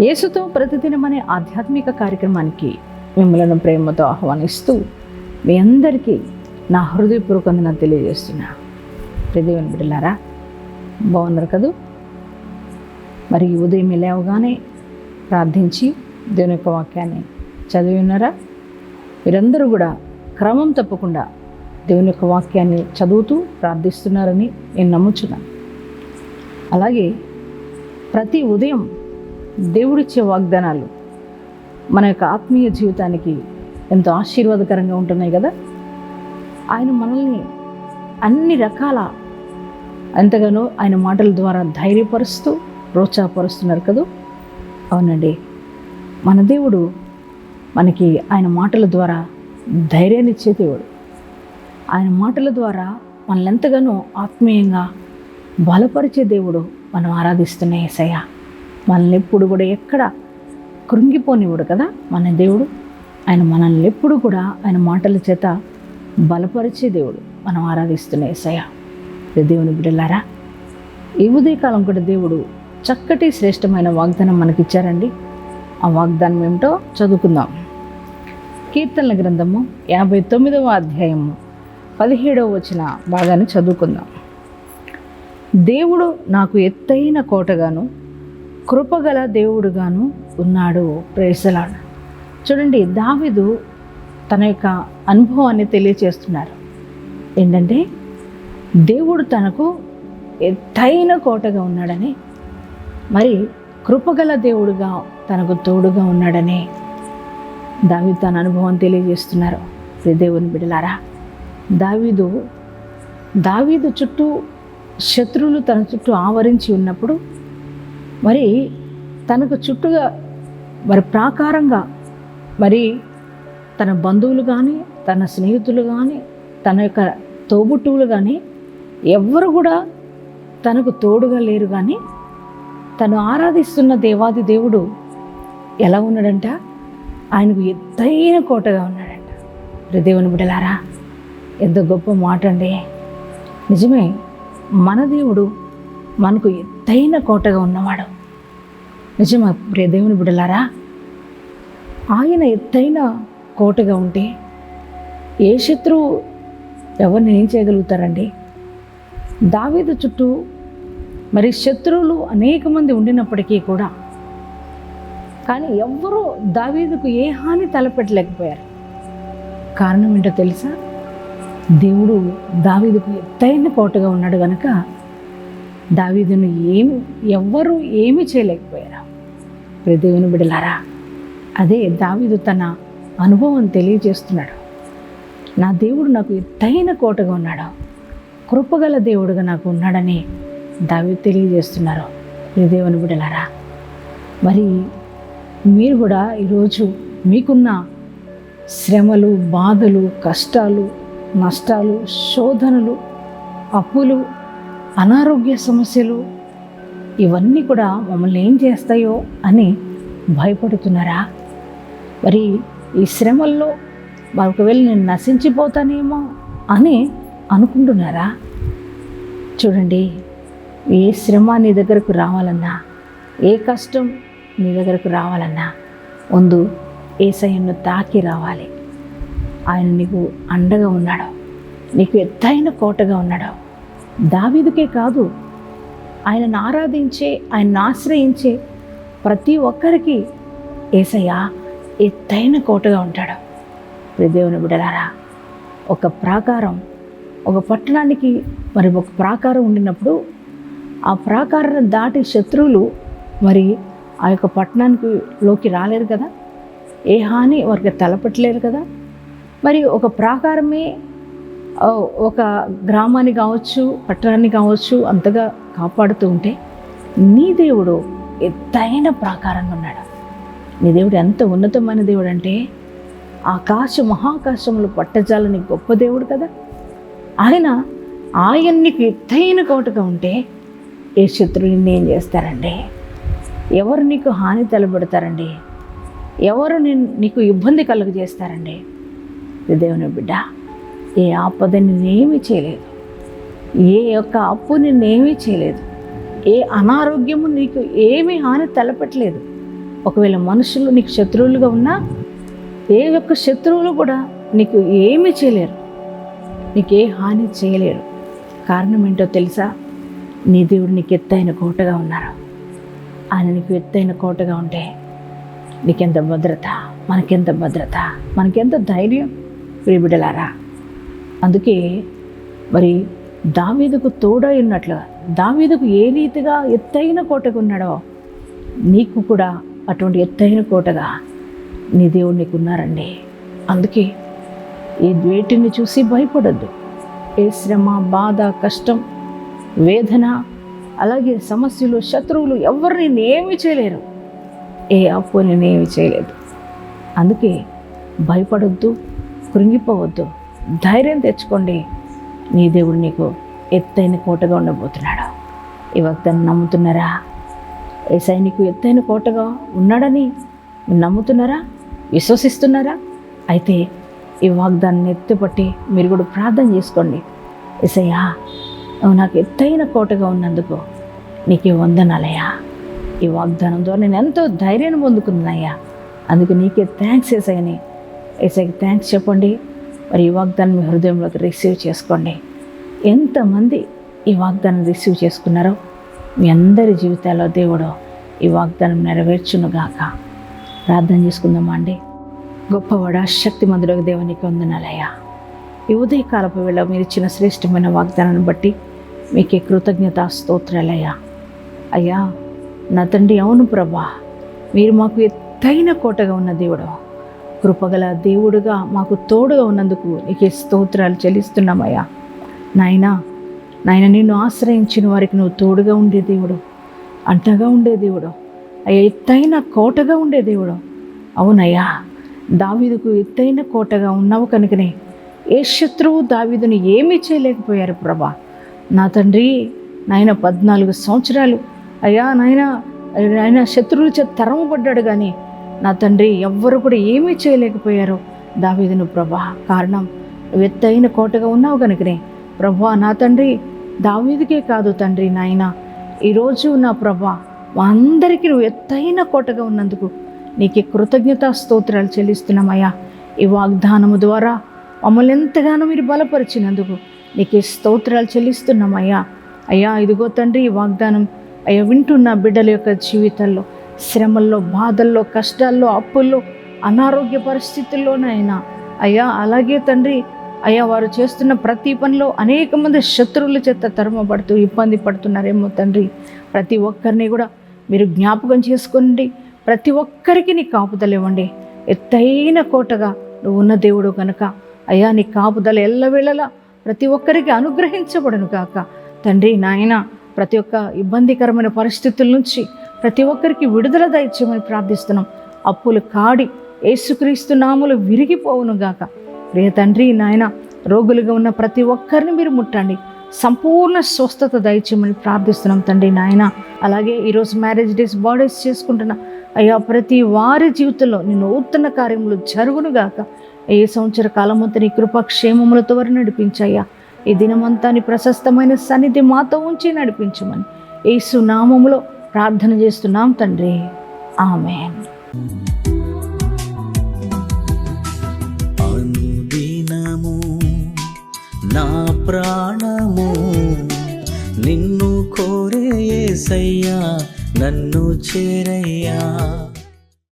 యేసుతో ప్రతిదినం అనే ఆధ్యాత్మిక కార్యక్రమానికి మిమ్మల్ని ప్రేమతో ఆహ్వానిస్తూ మీ అందరికీ నా హృదయపూర్వకంగా తెలియజేస్తున్నా. దేవుని బిడ్డలారా బాగున్నారు కదూ? మరి ఉదయం లేవగానే ప్రార్థించి దేవుని యొక్క వాక్యాన్ని చదివి ఉన్నారా? మీరందరూ కూడా క్రమం తప్పకుండా దేవుని యొక్క వాక్యాన్ని చదువుతూ ప్రార్థిస్తున్నారని నేను నమ్ముచున్నాను. అలాగే ప్రతి ఉదయం దేవుడిచ్చే వాగ్దానాలు మన యొక్క ఆత్మీయ జీవితానికి ఎంతో ఆశీర్వాదకరంగా ఉంటున్నాయి కదా? ఆయన మనల్ని అన్ని రకాల ఎంతగానో ఆయన మాటల ద్వారా ధైర్యపరుస్తూ ప్రోత్సాహపరుస్తున్నారు కదూ? అవునండి. మన దేవుడు మనకి ఆయన మాటల ద్వారా ధైర్యాన్ని ఇచ్చే దేవుడు. ఆయన మాటల ద్వారా మనల్ని ఎంతగానో ఆత్మీయంగా బలపరిచే దేవుడు మనం ఆరాధిస్తున్న ఏసయ్య. మనల్ని ఎప్పుడు కూడా ఎక్కడ కృంగిపోనివ్వడు కదా మన దేవుడు. ఆయన మనల్ని ఎప్పుడు కూడా ఆయన మాటల చేత బలపరిచే దేవుడు. మనం ఆరాధిస్తున్న ఏసయ దేవుని బిడ్డలారా ఈ ఉదయకాలం కూడా దేవుడు చక్కటి శ్రేష్టమైన వాగ్దానం మనకిచ్చారండి. ఆ వాగ్దానం ఏమిటో చదువుకుందాం. కీర్తనల గ్రంథము యాభై తొమ్మిదవ అధ్యాయము పదిహేడవ వచ్చిన భాగాన్ని చదువుకుందాం. దేవుడు నాకు ఎత్తైన కోటగాను కృపగల దేవుడుగాను ఉన్నాడు ప్రేసలాడు. చూడండి దావిదు తన యొక్క అనుభవాన్ని తెలియచేస్తున్నారు. ఏంటంటే దేవుడు తనకు ఎత్తైన కోటగా ఉన్నాడని మరి కృపగల దేవుడుగా తనకు తోడుగా ఉన్నాడని దావీదు తన అనుభవం తెలియజేస్తున్నారు. దేవుని బిడలారా దావీదు దావీదు చుట్టూ శత్రువులు తన చుట్టూ ఆవరించి ఉన్నప్పుడు మరి తనకు చుట్టూగా మరి ప్రాకారంగా మరి తన బంధువులు కానీ తన స్నేహితులు కానీ తన యొక్క తోబుట్టువులు కానీ ఎవ్వరు కూడా తనకు తోడుగా లేరు కానీ తను ఆరాధిస్తున్న దేవాది దేవుడు ఎలా ఉన్నాడంట? ఆయనకు ఎత్తైన కోటగా ఉన్నాడంట. రే దేవుని బిడలారా ఎంత గొప్ప మాట అండి నిజమే మన దేవుడు మనకు ఎత్తైన కోటగా ఉన్నవాడు. నిజమా ప్రియ దేవుని బిడలారా ఆయన ఎత్తైన కోటగా ఉంటే ఏ శత్రువు ఎవరిని ఏం చేయగలుగుతారండి? దావీదు చుట్టూ మరి శత్రువులు అనేక మంది ఉండినప్పటికీ కూడా కానీ ఎవ్వరూ దావీదుకు ఏ హాని తలపెట్టలేకపోయారు. కారణం ఏంటో తెలుసా? దేవుడు దావీదుకు ఎత్తైన కోటగా ఉన్నాడు కనుక దావీదును ఏమి ఎవ్వరూ ఏమీ చేయలేకపోయారు. ప్రియ దేవుని బిడలారా అదే దావీదు తన అనుభవం తెలియజేస్తున్నాడు. నా దేవుడు నాకు ఎత్తైన కోటగా ఉన్నాడు. కృపగల దేవుడుగా నాకు ఉన్నాడని దావి తెలియజేస్తున్నారు. ప్రియ దేవుని బిడలారా మరి మీరు కూడా ఈరోజు మీకున్న శ్రమలు బాధలు కష్టాలు నష్టాలు శోధనలు అప్పులు అనారోగ్య సమస్యలు ఇవన్నీ కూడా మమ్మల్ని ఏం చేస్తాయో అని భయపడుతున్నారా? మరి ఈ శ్రమల్లో ఒకవేళ నేను నశించిపోతానేమో అని అనుకుంటున్నారా? చూడండి ఏ శ్రమ నీ దగ్గరకు రావాలన్నా ఏ కష్టం నీ దగ్గరకు రావాలన్నా ముందు ఏసయ్యను తాకి రావాలి. ఆయన నీకు అండగా ఉన్నాడు. నీకు ఎత్తైన కోటగా ఉన్నాడు. దావీదుకే కాదు ఆయనను ఆరాధించే ఆయనను ఆశ్రయించే ప్రతి ఒక్కరికి ఏసయ్య ఎత్తైన కోటగా ఉంటాడు. ప్రదేవుని బిడలారా ఒక ప్రాకారం ఒక పట్టణానికి మరి ఒక ప్రాకారం ఉండినప్పుడు ఆ ప్రాకారాన్ని దాటి శత్రువులు మరి ఆ యొక్క పట్టణానికి లోకి రాలేరు కదా? ఏ హాని వారికి తలపట్టలేరు కదా? మరి ఒక ప్రాకారమే ఒక గ్రామాన్ని కావచ్చు పట్టణాన్ని కావచ్చు అంతగా కాపాడుతూ ఉంటే నీ దేవుడు ఎత్తైన ప్రాకారంగా ఉన్నాడు. నీ దేవుడు ఎంత ఉన్నతమైన దేవుడు అంటే ఆకాశ మహాకాశంలో పట్టజాలని గొప్ప దేవుడు కదా. ఆయన ఆయన నీకు ఎత్తైన కోటగా ఉంటే ఏ శత్రువుని ఏం చేస్తారండి? ఎవరు నీకు హాని తలబెడతారండి ఎవరు నేను నీకు ఇబ్బంది కలుగజేస్తారండి? దేవుని బిడ్డ ఏ ఆపద నిన్నేమీ చేయలేదు. ఏ యొక్క అప్పు నిన్నేమీ చేయలేదు. ఏ అనారోగ్యము నీకు ఏమీ హాని తలపెట్టలేదు. ఒకవేళ మనుషులు నీకు శత్రువులుగా ఉన్నా ఏ యొక్క శత్రువులు కూడా నీకు ఏమీ చేయలేరు. నీకు ఏ హాని చేయలేరు. కారణం ఏంటో తెలుసా? నీ దేవుడు నీకు ఎత్తైన కోటగా ఉన్నారు. ఆయన నీకు ఎత్తైన కోటగా ఉంటే నీకెంత భద్రత మనకెంత భద్రత మనకెంత ధైర్యం ప్రియబిడలారా అందుకే మరి దావీదుకు తోడై ఉన్నట్లుగా దావీదుకు ఏ రీతిగా ఎత్తైన కోటగా ఉన్నాడో నీకు కూడా అటువంటి ఎత్తైన కోటగా నీ దేవుడు నీకు ఉన్నారండి అందుకే ఈ వేటిని చూసి భయపడొద్దు. ఏ శ్రమ బాధ కష్టం వేదన అలాగే సమస్యలు శత్రువులు ఎవరు నేను ఏమి చేయలేరు. ఏ అప్పు నేనేమి చేయలేదు. అందుకే భయపడొద్దు కృంగిపోవద్దు. ధైర్యం తెచ్చుకోండి. నీ దేవుడు నీకు ఎత్తైన కోటగా ఉండబోతున్నాడు. ఈ వాగ్దాన్ని నమ్ముతున్నారా? ఏసై నీకు ఎత్తైన కోటగా ఉన్నాడని నమ్ముతున్నారా? విశ్వసిస్తున్నారా? అయితే ఈ వాగ్దాన్ని ఎత్తుపట్టి మీరు కూడా ప్రార్థన చేసుకోండి. ఎసయ్యా నువ్వు నాకు ఎత్తైన కోటగా ఉన్నందుకు నీకు వందనాలయ్యా. ఈ వాగ్దానం ద్వారా నేను ఎంతో ధైర్యాన్ని పొందుకున్నానయ్యా. అందుకు నీకే థ్యాంక్స్ ఏసయ్యని. ఏసైకి థ్యాంక్స్ చెప్పండి. మరి ఈ వాగ్దానం మీ హృదయంలోకి రిసీవ్ చేసుకోండి. ఎంతమంది ఈ వాగ్దానం రిసీవ్ చేసుకున్నారో మీ అందరి జీవితాల్లో దేవుడు ఈ వాగ్దానం నెరవేర్చునుగాక ప్రార్థన చేసుకుందామా అండి? గొప్పవాడ శక్తిమంతుడకు దేవునికి వందనాలయ్యా ఈ ఉదయకాలపు వేళ మీరు ఇచ్చిన శ్రేష్టమైన వాగ్దానాన్ని బట్టి మీకే కృతజ్ఞత స్తోత్రాలయ్యా అయ్యా నా తండ్రి అవును ప్రభా. మీరు మాకు ఎత్తైన కోటగా ఉన్న దేవుడు. కృపగల దేవుడుగా మాకు తోడుగా ఉన్నందుకు నీకే స్తోత్రాలు చెల్లిస్తున్నామయ్యా. నాయనా నాయన నిన్ను ఆశ్రయించిన వారికి నువ్వు తోడుగా ఉండే దేవుడు అంటగా ఉండే దేవుడు అయ్యా ఎత్తైన కోటగా ఉండే దేవుడు. అవునయ్యా దావీదుకు ఎత్తైన కోటగా ఉన్నావు కనుకనే ఏ శత్రువు దావీదుని ఏమీ చేయలేకపోయారు ప్రభా. నా తండ్రి నాయన పద్నాలుగు సంవత్సరాలు అయ్యా నాయన ఆయన శత్రువుల చేత తరమపడ్డాడు కానీ నా తండ్రి ఎవ్వరు కూడా ఏమీ చేయలేకపోయారు. దావీదును ప్రభా కారణం నువ్వు ఎత్తైన కోటగా ఉన్నావు కనుకనే. ప్రభా నా తండ్రి దావీదికే కాదు తండ్రి నాయన. ఈరోజు నా ప్రభా మా అందరికీ నువ్వు ఎత్తైన కోటగా ఉన్నందుకు నీకే కృతజ్ఞతా స్తోత్రాలు చెల్లిస్తున్నామయ్యా. ఈ వాగ్దానము ద్వారా మమ్మల్ని ఎంతగానో మీరు బలపరిచినందుకు నీకే స్తోత్రాలు చెల్లిస్తున్నామయ్యా. అయ్యా ఇదిగో తండ్రి ఈ వాగ్దానం అయ్యా వింటున్న బిడ్డల యొక్క జీవితాల్లో శ్రమల్లో బాధల్లో కష్టాల్లో అప్పుల్లో అనారోగ్య పరిస్థితుల్లోనైనా. అయ్యా అలాగే తండ్రి. అయ్యా వారు చేస్తున్న ప్రతి పనిలో అనేక మంది శత్రువుల చేత తరమబడుతూ ఇబ్బంది పడుతున్నారేమో తండ్రి. ప్రతి ఒక్కరిని కూడా మీరు జ్ఞాపకం చేసుకోండి. ప్రతి ఒక్కరికి నీ కాపుదలివ్వండి ఎత్తైన కోటగా నువ్వు ఉన్న దేవుడు కనుక అయ్యా నీ కాపుదల ఎల్లవేళలా ప్రతి ఒక్కరికి అనుగ్రహించబడను కాక తండ్రి నాయన ప్రతి ఒక్క ఇబ్బందికరమైన పరిస్థితుల నుంచి ప్రతి ఒక్కరికి విడుదల దయచేయమని ప్రార్థిస్తున్నాం. అప్పులు కాడి ఏసుక్రీస్తు నాములు విరిగిపోవును గాక ప్రియ తండ్రి నాయన రోగులుగా ఉన్న ప్రతి ఒక్కరిని మీరు ముట్టండి. సంపూర్ణ స్వస్థత దయచేయమని ప్రార్థిస్తున్నాం తండ్రి నాయన. అలాగే ఈరోజు మ్యారేజ్ డేస్ బర్త్డేస్ చేసుకుంటున్న అయ్యా ప్రతి వారి జీవితంలో నేను నూతన కార్యములు జరుగును గాక ఏ సంవత్సర కాలమంతా నీ కృపక్షేమములతో వారు నడిపించయ్యా ఈ దినమంతా నీ ప్రశస్తమైన సన్నిధి మాతో ఉంచి నడిపించమని ఏసు నామములో ప్రార్థన చేస్తున్నాం తండ్రి. ఆమెన్. అనుదినము నా ప్రాణము నిన్ను కోరే యేసయ్యా నన్ను చేరయ్యా.